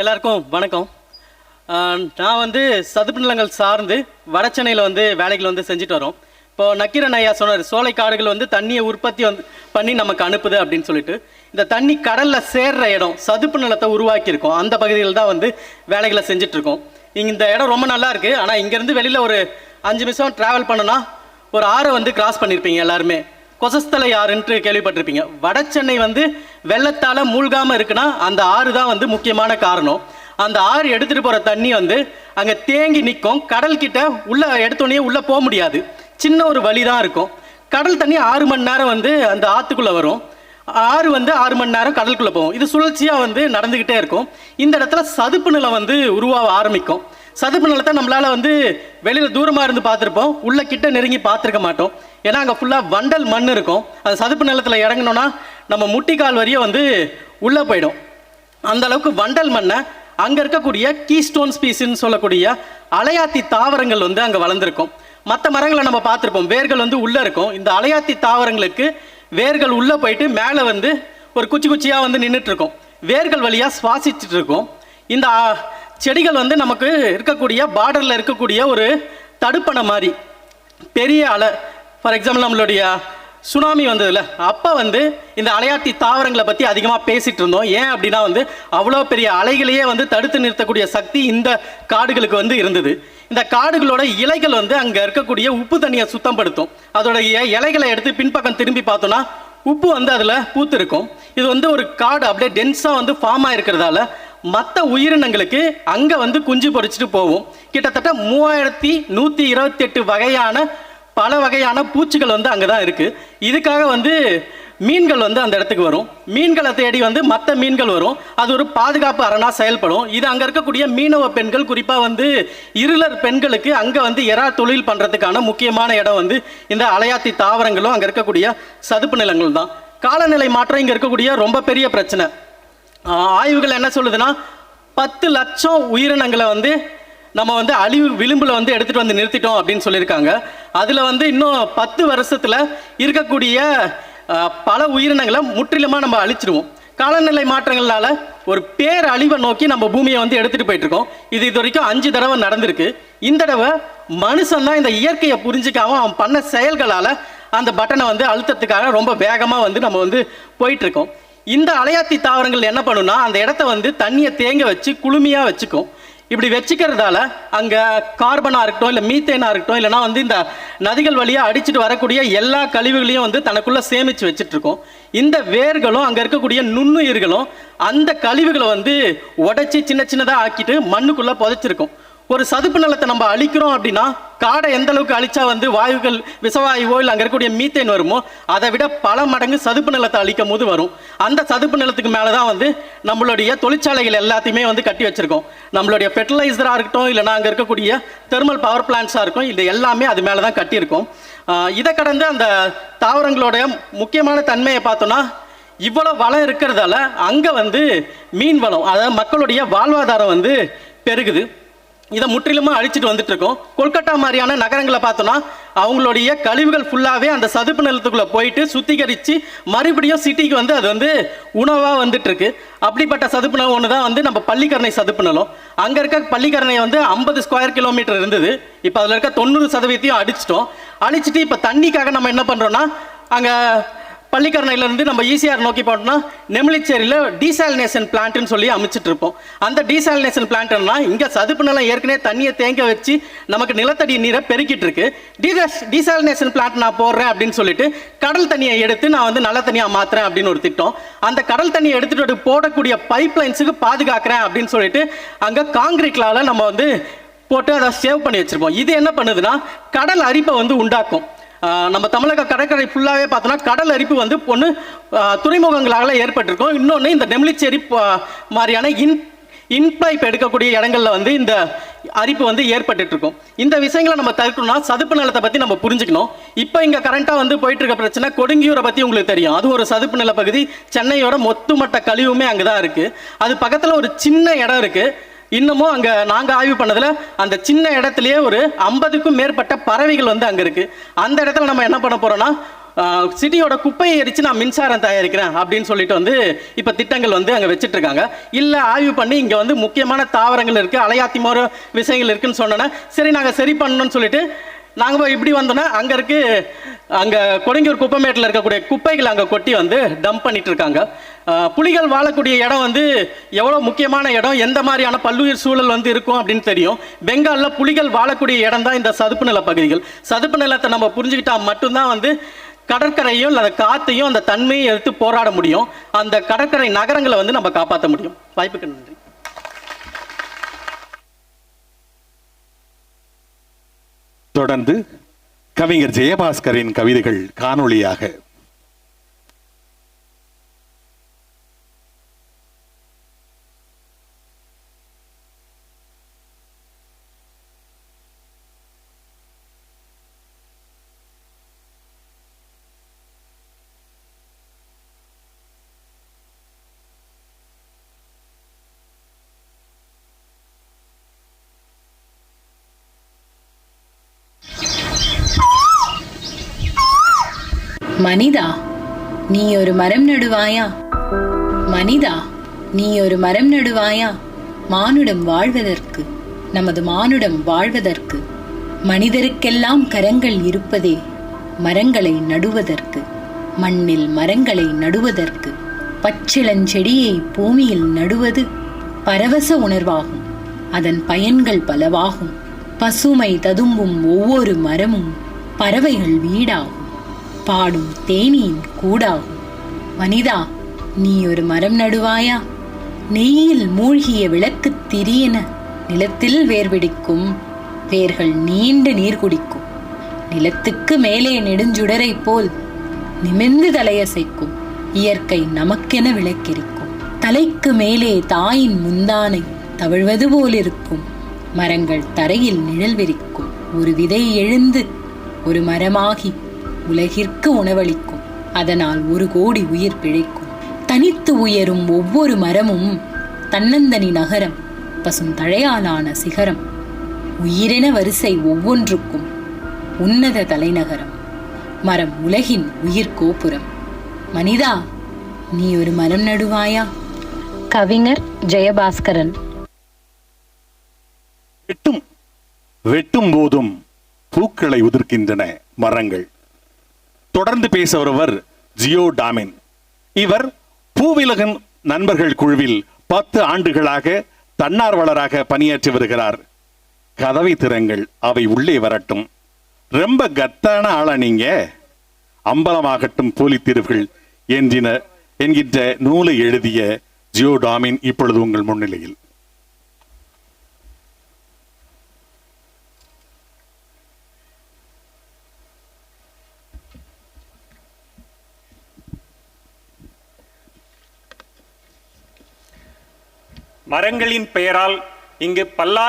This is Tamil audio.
எல்லாருக்கும் வணக்கம். நான் வந்து சதுப்பு நிலங்கள் சார்ந்து வடச்சென்னையில் வந்து வேலைகள் வந்து செஞ்சுட்டு வரோம். இப்போது நக்கீரன் ஐயா சொன்னார் சோலை காடுகள் வந்து தண்ணியை உற்பத்தி வந்து பண்ணி நமக்கு அனுப்புது அப்படின்னு சொல்லிட்டு. இந்த தண்ணி கடலில் சேர்ற இடம் சதுப்பு நிலத்தை உருவாக்கியிருக்கோம். அந்த பகுதியில் தான் வந்து வேலைகளை செஞ்சிட்ருக்கோம் இங்கே இந்த இடம் ரொம்ப நல்லாருக்கு ஆனால் இங்கேருந்து வெளியில் ஒரு அஞ்சு நிமிஷம் ட்ராவல் பண்ணோன்னா ஒரு ஆறை வந்து கிராஸ் பண்ணியிருப்பீங்க எல்லாருமே. கொசஸ்தலை ஆறுன்ட்டு கேள்விப்பட்டிருப்பீங்க. வடசென்னை வந்து வெள்ளத்தால் மூழ்காமல் இருக்குன்னா அந்த ஆறு தான் வந்து முக்கியமான காரணம். அந்த ஆறு எடுத்துகிட்டு போகிற தண்ணி வந்து அங்கே தேங்கி நிற்கும் கடல் கிட்ட உள்ளே எடுத்தோடனே உள்ளே போக முடியாது. சின்ன ஒரு வழி தான் இருக்கும். கடல் தண்ணி ஆறு மணி நேரம் வந்து அந்த ஆற்றுக்குள்ளே வரும். ஆறு வந்து ஆறு மணி நேரம் கடலுக்குள்ளே போகும். இது சுழற்சியாக வந்து நடந்துக்கிட்டே இருக்கும். இந்த இடத்துல சதுப்பு நிலம் வந்து உருவாக ஆரம்பிக்கும். சதுப்பு நிலத்தை நம்மளால் வந்து வெளியில் தூரமாக இருந்து பார்த்துருப்போம். உள்ள கிட்ட நெருங்கி பார்த்துருக்க மாட்டோம். ஏன்னா அங்கே ஃபுல்லாக வண்டல் மண் இருக்கும். அது சதுப்பு நிலத்தில் இறங்கினோன்னா நம்ம முட்டிக்கால் வரையும் வந்து உள்ளே போயிடும். அந்த அளவுக்கு வண்டல் மண்ணை அங்கே இருக்கக்கூடிய கீஸ்டோன் ஸ்பீஸ்ன்னு சொல்லக்கூடிய அலையாத்தி தாவரங்கள் வந்து அங்கே வளர்ந்துருக்கும். மற்ற மரங்களை நம்ம பார்த்துருப்போம். வேர்கள் வந்து உள்ளே இருக்கும். இந்த அலையாத்தி தாவரங்களுக்கு வேர்கள் உள்ளே போயிட்டு மேலே வந்து ஒரு குச்சி குச்சியாக வந்து நின்றுட்டுருக்கோம் வேர்கள் வழியாக சுவாசிச்சுட்டு இருக்கோம். இந்த செடிகள் வந்து நமக்கு இருக்கக்கூடிய பார்டரில் இருக்கக்கூடிய ஒரு தடுப்பணை மாதிரி. பெரிய அலை ஃபார் எக்ஸாம்பிள் நம்மளுடைய சுனாமி வந்ததில்ல அப்போ வந்து இந்த அலையாத்தி தாவரங்களை பற்றி அதிகமாக பேசிகிட்டு இருந்தோம். ஏன் அப்படின்னா வந்து அவ்வளோ பெரிய அலைகளையே வந்து தடுத்து நிறுத்தக்கூடிய சக்தி இந்த காடுகளுக்கு வந்து இருந்தது. இந்த காடுகளோட இலைகள் வந்து அங்கே இருக்கக்கூடிய உப்பு தண்ணியை சுத்தப்படுத்தும். அதோடைய இலைகளை எடுத்து பின்பக்கம் திரும்பி பார்த்தோன்னா உப்பு வந்து அதில் பூத்து இருக்கும் இது வந்து ஒரு காடு அப்படியே டென்ஸாக வந்து ஃபார்ம் இருக்கிறதால மற்ற உயிரினங்களுக்கு அங்கே வந்து குஞ்சு பொறிச்சிட்டு போகும் கிட்டத்தட்ட மூவாயிரத்தி நூற்றி இருபத்தெட்டு வகையான பல வகையான பூச்சிகள் வந்து அங்கே தான் இருக்குது இதுக்காக வந்து மீன்கள் வந்து அந்த இடத்துக்கு வரும். மீன்களை தேடி வந்து மற்ற மீன்கள் வரும். அது ஒரு பாதுகாப்பு அரணாக செயல்படும். இது அங்கே இருக்கக்கூடிய மீனவ பெண்கள் குறிப்பாக வந்து இருளர் பெண்களுக்கு அங்கே வந்து எறா தொழில் பண்ணுறதுக்கான முக்கியமான இடம் வந்து இந்த அலையாத்தி தாவரங்களும் அங்கே இருக்கக்கூடிய சதுப்பு நிலங்கள் தான். காலநிலை மாற்றம் இங்கே இருக்கக்கூடிய ரொம்ப பெரிய பிரச்சனை. ஆய்வுகள் என்ன சொல்லுதுன்னா பத்து லட்சம் உயிரினங்களை வந்து நம்ம வந்து அழிவு விளிம்பில் வந்து எடுத்துகிட்டு வந்து நிறுத்திட்டோம் அப்படின்னு சொல்லியிருக்காங்க. அதில் வந்து இன்னும் பத்து வருஷத்தில் இருக்கக்கூடிய பல உயிரினங்களை முற்றிலுமாக நம்ம அழிச்சிடுவோம். காலநிலை மாற்றங்களால ஒரு பேரழிவை நோக்கி நம்ம பூமியை வந்து எடுத்துகிட்டு போயிட்டுருக்கோம். இது இது வரைக்கும் அஞ்சு தடவை நடந்திருக்கு. இந்த தடவை மனுஷன் தான் இந்த இயற்கையை புரிஞ்சிக்காம அவன் பண்ண செயல்களால் அந்த பட்டனை வந்து அழுத்தத்துக்காக ரொம்ப வேகமாக வந்து நம்ம வந்து போயிட்டுருக்கோம். இந்த அலையாத்தி தாவரங்கள் என்ன பண்ணுன்னா அந்த இடத்த வந்து தண்ணியை தேங்க வச்சு குளுமையாக வச்சுக்கும். இப்படி வச்சுக்கிறதால அங்கே கார்பனாக இருக்கட்டும் இல்லை மீத்தேனாக இருக்கட்டும் இல்லைனா வந்து இந்த நதிகள் வழியாக அடிச்சிட்டு வரக்கூடிய எல்லா கழிவுகளையும் வந்து தனக்குள்ளே சேமித்து வச்சுட்ருக்கோம். இந்த வேர்களும் அங்கே இருக்கக்கூடிய நுண்ணுயிர்களும் அந்த கழிவுகளை வந்து உடச்சி சின்ன சின்னதாக ஆக்கிட்டு மண்ணுக்குள்ளே புதைச்சிருக்கும். ஒரு சதுப்பு நிலத்தை நம்ம அழிக்கிறோம் அப்படின்னா காடை எந்த அளவுக்கு அழிச்சா வந்து வாயுகள் விஷவாயுவோ இல்லை அங்கே இருக்கக்கூடிய மீத்தேன் வருமோ அதை விட பல மடங்கு சதுப்பு நிலத்தை அழிக்கும் போது வரும். அந்த சதுப்பு நிலத்துக்கு மேலே தான் வந்து நம்மளுடைய தொழிற்சாலைகள் எல்லாத்தையுமே வந்து கட்டி வச்சிருக்கோம். நம்மளுடைய ஃபெர்டிலைசராக இருக்கட்டும் இல்லைனா அங்கே இருக்கக்கூடிய தெர்மல் பவர் பிளான்ஸாக இருக்கும் இது எல்லாமே அது மேலே தான் கட்டியிருக்கோம். இதை கடந்து அந்த தாவரங்களுடைய முக்கியமான தன்மையை பார்த்தோன்னா இவ்வளோ வளம் இருக்கிறதால அங்கே வந்து மீன் வளம் அதாவது மக்களுடைய வாழ்வாதாரம் வந்து பெருகுது. இதை முற்றிலுமா அழிச்சிட்டு வந்துட்டு இருக்கோம் கொல்கட்டா மாதிரியான நகரங்களை பார்த்தோன்னா அவங்களுடைய கழிவுகள் ஃபுல்லாகவே அந்த சதுப்பு நிலத்துக்குள்ளே போயிட்டு சுத்திகரித்து மறுபடியும் சிட்டிக்கு வந்து அது வந்து உணவாக வந்துட்டு இருக்கு அப்படிப்பட்ட சதுப்பு நிலம் ஒன்று தான் வந்து நம்ம பள்ளிக்கரணை சதுப்பு நிலம். அங்கே இருக்க பள்ளிக்கரணை வந்து ஐம்பது ஸ்கொயர் கிலோமீட்டர் இருந்தது. இப்போ அதில் இருக்க தொண்ணூறு சதவீதத்தையும் அடிச்சிட்டோம். அழிச்சிட்டு இப்போ தண்ணிக்காக நம்ம என்ன பண்ணுறோன்னா அங்கே பள்ளிக்கரணையிலேருந்து நம்ம ஈசிஆர் நோக்கி போட்டோம்னா நெமிலிச்சேரியில் டீசாலினேஷன் பிளான்ட்னு சொல்லி அமைச்சிட்டு இருப்போம் அந்த டீசாலினேஷன் பிளான்ட்னா இங்கே சதுப்பு நிலம் ஏற்கனவே தண்ணியை தேங்க வச்சு நமக்கு நிலத்தடி நீரை பெருக்கிட்டு இருக்கு டீசாஸ் டீசாலினேஷன் பிளான்ட் நான் போடுறேன் அப்படின்னு சொல்லிட்டு கடல் தண்ணியை எடுத்து நான் வந்து நல்ல தண்ணியாக மாற்றுறேன் அப்படின்னு ஒரு திட்டம். அந்த கடல் தண்ணியை எடுத்துட்டு போடக்கூடிய பைப் லைன்ஸுக்கு பாதுகாக்கிறேன் அப்படின்னு சொல்லிட்டு அங்கே காங்கிரீட்லால் நம்ம வந்து போட்டு அதை சேவ் பண்ணி வச்சுருப்போம். இது என்ன பண்ணுதுன்னா கடல் அரிப்பை வந்து உண்டாக்கும். நம்ம தமிழக கடற்கரை ஃபுல்லாகவே பார்த்தோன்னா கடல் அரிப்பு வந்து ஒன்று துறைமுகங்களால் ஏற்பட்டிருக்கும். இன்னொன்று இந்த நெமிலிச்சேரி மாதிரியான இன் இன்பைப் எடுக்கக்கூடிய இடங்கள்ல வந்து இந்த அரிப்பு வந்து ஏற்பட்டுருக்கும் இந்த விஷயங்களை நம்ம தவிர்க்கணும்னா சதுப்பு நிலத்தை பற்றி நம்ம புரிஞ்சுக்கணும். இப்போ இங்கே கரண்ட்டாக வந்து போயிட்டு இருக்க பிரச்சனை கொடுங்கியூரை பற்றி உங்களுக்கு தெரியும். அது ஒரு சதுப்பு நில பகுதி சென்னையோட மொத்தமட்ட கழிவுமே அங்கே தான் இருக்குது அது பக்கத்தில் ஒரு சின்ன இடம் இருக்குது இன்னமும் அங்கே நாங்கள் ஆய்வு பண்ணதில் அந்த சின்ன இடத்துலயே ஒரு ஐம்பதுக்கும் மேற்பட்ட பறவைகள் வந்து அங்கே இருக்குது அந்த இடத்துல நம்ம என்ன பண்ண போகிறோம்னா சிட்டியோட குப்பையை எரித்து நான் மின்சாரம் தயாரிக்கிறேன் அப்படின்னு சொல்லிட்டு வந்து இப்போ திட்டங்கள் வந்து அங்கே வச்சுட்டு இருக்காங்க இல்லை ஆய்வு பண்ணி இங்கே வந்து முக்கியமான தாவரங்கள் இருக்குது அலையாத்தி மோர விஷயங்கள் இருக்குன்னு சொன்னோன்னே சரி நாங்கள் சரி பண்ணணும்னு சொல்லிட்டு நாங்கள் போய் இப்படி வந்தோன்னா அங்கே இருக்கு அங்கே கொடுங்கூர் குப்பமேட்டில் இருக்கக்கூடிய குப்பைகள் அங்கே கொட்டி வந்து டம்ப் பண்ணிட்டு இருக்காங்க. புலிகள் வாழக்கூடிய இடம் வந்து எவ்வளோ முக்கியமான இடம்? எந்த மாதிரியான பல்லுயிர் சூழல் வந்து இருக்கும் அப்படின்னு தெரியும். பெங்காலில் புலிகள் வாழக்கூடிய இடம் தான் இந்த சதுப்பு நில பகுதிகள். சதுப்பு நிலத்தை நம்ம புரிஞ்சுக்கிட்டா மட்டும்தான் வந்து கடற்கரையும் இல்லை காற்றையும் அந்த தன்மையை எடுத்து போராட முடியும். அந்த கடற்கரை நகரங்களை வந்து நம்ம காப்பாற்ற முடியும். வாய்ப்புக்கு நன்றி. தொடர்ந்து கவிஞர் ஜெயபாஸ்கரின் கவிதைகள் காணொளியாக மனிதா நீ ஒரு மரம் நடுவாயா? மனிதா நீ ஒரு மரம் நடுவாயா? மானுடம் வாழ்வதற்கு நமது மானுடம் வாழ்வதற்கு மனிதருக்கெல்லாம் கரங்கள் இருப்பதே மரங்களை நடுவதற்கு மண்ணில் மரங்களை நடுவதற்கு பச்சிளஞ்செடியை பூமியில் நடுவது பரவச உணர்வாகும் அதன் பயன்கள் பலவாகும் பசுமை ததும்பும் ஒவ்வொரு மரமும் பறவைகள் வீடாகும். பாடும் தேனியின் கூடாகும். வனிதா நீ ஒரு மரம் நடுவாயா? நெய்யில் மூழ்கிய விளக்குத் திரியென நிலத்தில் வேர்விடிக்கும் வேர்கள் நீண்ட நீர் குடிக்கும். நிலத்துக்கு மேலே நெடுஞ்சுடரைப் போல் நிமிர்ந்து தலையசைக்கும். இயற்கை நமக்கென விளக்கிருக்கும். தலைக்கு மேலே தாயின் முந்தானை தவழ்வது போலிருக்கும். மரங்கள் தரையில் நிழல் விரிக்கும். ஒரு விதை எழுந்து ஒரு மரமாகி உலகிற்கு உணவளிக்கும். அதனால் ஒரு கோடி உயிர் பிழைக்கும். தனித்து உயரும் ஒவ்வொரு மரமும் தன்னந்தனி நகரம் பசும் தழையாலான சிகரம். உயிரென வரிசை ஒவ்வொன்றுக்கும் உன்னத தலைநகரம். மரம் உலகின் உயிர் கோபுரம். மனிதா நீ ஒரு மரம் நடுவாயா? கவிஞர் ஜெயபாஸ்கரன். வெட்டும் வெட்டும் போதும் பூக்களை உதிர்க்கின்றன மரங்கள். தொடர்ந்து பேச வருவர் ஜியோ டாமின். இவர் பூவிலகன் நண்பர்கள் குழுவில் பத்து ஆண்டுகளாக தன்னார்வலராக பணியாற்றி வருகிறார். கதவை திறங்கள் அவை உள்ளே வரட்டும். ரொம்ப கத்தான ஆளா நீங்க. அம்பலமாகட்டும் போலித்தீர்வுகள் என்கிற என்கின்ற நூலை எழுதிய ஜியோ டாமின் இப்பொழுது உங்கள் முன்னிலையில். மரங்களின் பெயரால் இங்கு பல்லா